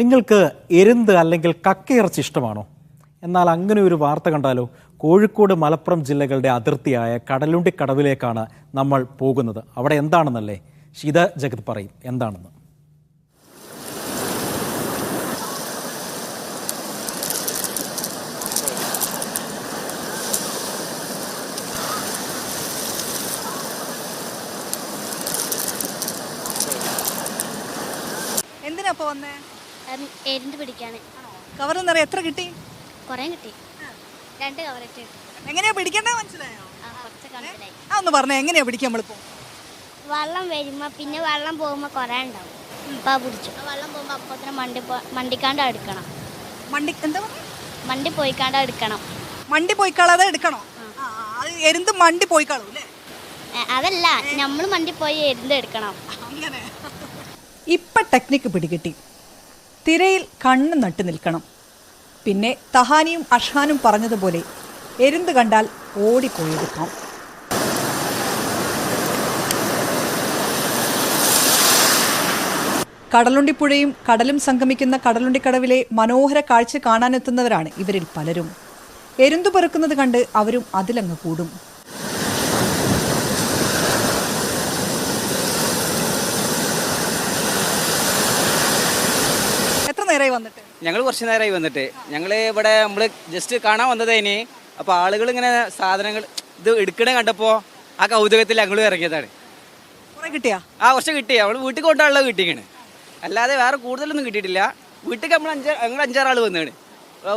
നിങ്ങൾക്ക് എരുന്ത് അല്ലെങ്കിൽ കക്കയിറച്ചി ഇഷ്ടമാണോ? എന്നാൽ അങ്ങനെ ഒരു വാർത്ത കണ്ടാലോ കോഴിക്കോട് മലപ്പുറം ജില്ലകളുടെ അതിർത്തിയായ കടലുണ്ടി കടവിലേക്കാണ് നമ്മൾ പോകുന്നത്. അവിടെ എന്താണെന്നല്ലേ ശീത ജഗത് പറയും. എന്താണെന്ന്? എന്തിനാ വന്നേ എരിണ്ട് പിടിക്കാണ്. കവർ നിറയെ എത്ര കിട്ടി? കുറേ കിട്ടി. രണ്ട് കവർ കിട്ടി എങ്ങനെയാ പിടിക്കണ്ടേ മനസ്സിലായോ? ആ കുറച്ച് ആ ഒന്ന് പറഞ്ഞേ എങ്ങനെയാ പിടിക്കാൻ നമ്മളിപ്പോ? വെള്ളം വരുമ്പോ പിന്നെ വെള്ളം പോകുമ്പോ കുറേ ഉണ്ടാവും. ഇപ്പൊ പിടിച്ചു. ആ വെള്ളം പോകുമ്പോ അപ്പത്തിന് മണ്ടി പോ- മണ്ടിക്കാണ്ട് എടുക്കണം. മണ്ടി എന്താ പറഞ്ഞേ? മണ്ടി പോയിക്കാണ്ട് എടുക്കണം. മണ്ടി പോയിക്കാളാതെ എടുക്കണോ? ആ, ആ, അത് എരുന്ത് മണ്ടി പോയിക്കാളും അല്ലേ? ഏ, അതല്ല നമ്മൾ മണ്ടി പോയി എരിന്ത് എടുക്കണം. അങ്ങനെ. ഇപ്പൊ ടെക്നിക്ക് പിടികിട്ടി. തിരയിൽ കണ്ണ് നട്ടു നിൽക്കണം. പിന്നെ തഹാനിയും അഷാനും പറഞ്ഞതുപോലെ എരുന്ത് കണ്ടാൽ ഓടിപ്പോയെടുക്കാം കടലുണ്ടിപ്പുഴയും കടലും സംഗമിക്കുന്ന കടലുണ്ടിക്കടവിലെ മനോഹര കാഴ്ച കാണാനെത്തുന്നവരാണ് ഇവരിൽ പലരും. എരുന്തു പെറുക്കുന്നത് കണ്ട് അവരും അതിലങ്ങ് കൂടും എത്ര നേരമായി വന്നിട്ട്? ഞങ്ങൾ കുറച്ച് നേരമായി വന്നിട്ട്. ഞങ്ങൾ ഇവിടെ നമ്മൾ ജസ്റ്റ് കാണാൻ വന്നതേനി അപ്പോൾ ആളുകൾ ഇങ്ങനെ സാധനങ്ങൾ ഇത് എടുക്കണേ കണ്ടപ്പോൾ ആ കൗതുകത്തിൽ ഞങ്ങൾ ഇറങ്ങിയതാണ്. കുറേ കിട്ടിയാ? ആ കുറച്ച് കിട്ടി. അവൾ വീട്ടിൽ കൊണ്ടാണല്ലോ കിട്ടിക്കണ്. അല്ലാതെ വേറെ കൂടുതലൊന്നും കിട്ടിയിട്ടില്ല. വീട്ടിൽ നമ്മൾ അഞ്ച് ഞങ്ങൾ അഞ്ചാറാൾ വന്നാണ്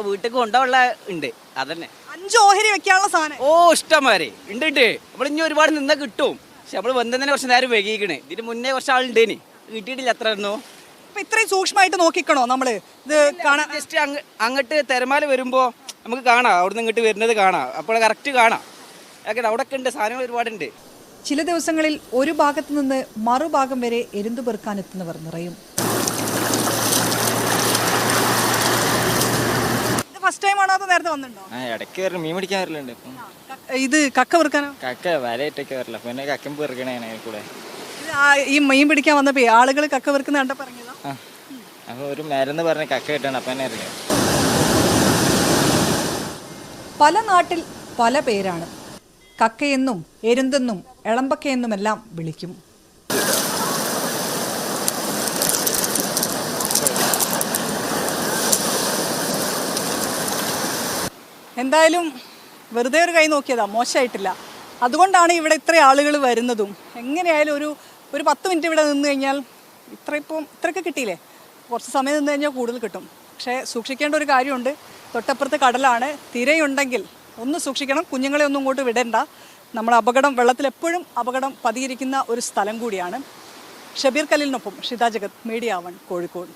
വീട്ടിൽ കൊണ്ടുള്ള ഉണ്ട്. അതന്നെ. അഞ്ച് ഓഹരി വെക്കാനുള്ള സാധനം. ഓ ഇഷ്ടംമാരെ ഉണ്ട് ഉണ്ട്. നമ്മൾ ഇനി ഒരുപാട് നിന്ന കിട്ടും. പക്ഷെ നമ്മൾ വന്നതിനെ കുറച്ച് നേരം വൈകിക്കണേ. ഇതിന് മുന്നേ കുറച്ച് ആളുണ്ടേനി കിട്ടിയിട്ടില്ല അത്ര ഒന്നും. അപ്പൊ ഇത്രയും സൂക്ഷ്മമായിട്ട് നോക്കിക്കണോ നമ്മൾ? ഇത് കാണാൻ ജസ്റ്റ് അങ്ങ് അങ്ങോട്ട് തിരമാല വരുമ്പോ നമുക്ക് കാണാം. അവിടുന്ന് ഇങ്ങോട്ട് വരുന്നത് കാണാം. അപ്പോൾ കറക്റ്റ് കാണാം. അവിടെ ഒക്കെ ഉണ്ട് സാധനങ്ങൾ ഒരുപാടുണ്ട് ചില ദിവസങ്ങളിൽ ഒരു ഭാഗത്ത് നിന്ന് മറുഭാഗം വരെ എരുന്തു പെറുക്കാനെത്തുന്നവർ നിറയും. ഫസ്റ്റ് ടൈം ആണോ അതോ നേരത്തെ വന്നിട്ടുണ്ടോ? ഇടയ്ക്ക് വരല മീൻ പിടിക്കാൻ വരലുണ്ട് ഇത് കക്ക പെറുക്കാനോ? കക്ക വലയിട്ടൊക്കെ വരല. പിന്നെ കക്കം പെറുക്കണേ കൂടെ. ഈ മീൻ പിടിക്കാൻ വന്നപ്പോ ആളുകൾ കക്ക പെറുക്കുന്ന കണ്ടപ്പോ അപ്പോൾ ഒരു മരുന്ന് പറഞ്ഞ് കക്ക കിട്ടണം അപ്പം ഇറങ്ങി പല നാട്ടിൽ പല പേരാണ്. കക്കയെന്നും എരുന്തെന്നും എളമ്പക്കയെന്നുമെല്ലാം വിളിക്കും. എന്തായാലും വെറുതെ ഒരു കൈ നോക്കിയതാ മോശമായിട്ടില്ല. അതുകൊണ്ടാണ് ഇവിടെ ഇത്ര ആളുകൾ വരുന്നതും. എങ്ങനെയായാലും ഒരു ഒരു പത്ത് മിനിറ്റ് ഇവിടെ നിന്ന് കഴിഞ്ഞാൽ ഇത്ര ഇപ്പം ഇത്രയൊക്കെ കിട്ടിയില്ലേ? കുറച്ച് സമയം നിന്ന് കഴിഞ്ഞാൽ കൂടുതൽ കിട്ടും. പക്ഷേ സൂക്ഷിക്കേണ്ട ഒരു കാര്യമുണ്ട്. തൊട്ടപ്പുറത്ത് കടലാണ് തിരയുണ്ടെങ്കിൽ ഒന്ന് സൂക്ഷിക്കണം. കുഞ്ഞുങ്ങളെ ഒന്നും ഇങ്ങോട്ട് വിടണ്ട. നമ്മൾ അപകടം വെള്ളത്തിൽ എപ്പോഴും അപകടം പതിയിരിക്കുന്ന ഒരു സ്ഥലം കൂടിയാണ്. ഷബീർ കലിലിനൊപ്പം ഷിത ജഗത് മീഡിയ വൺ കോഴിക്കോട്.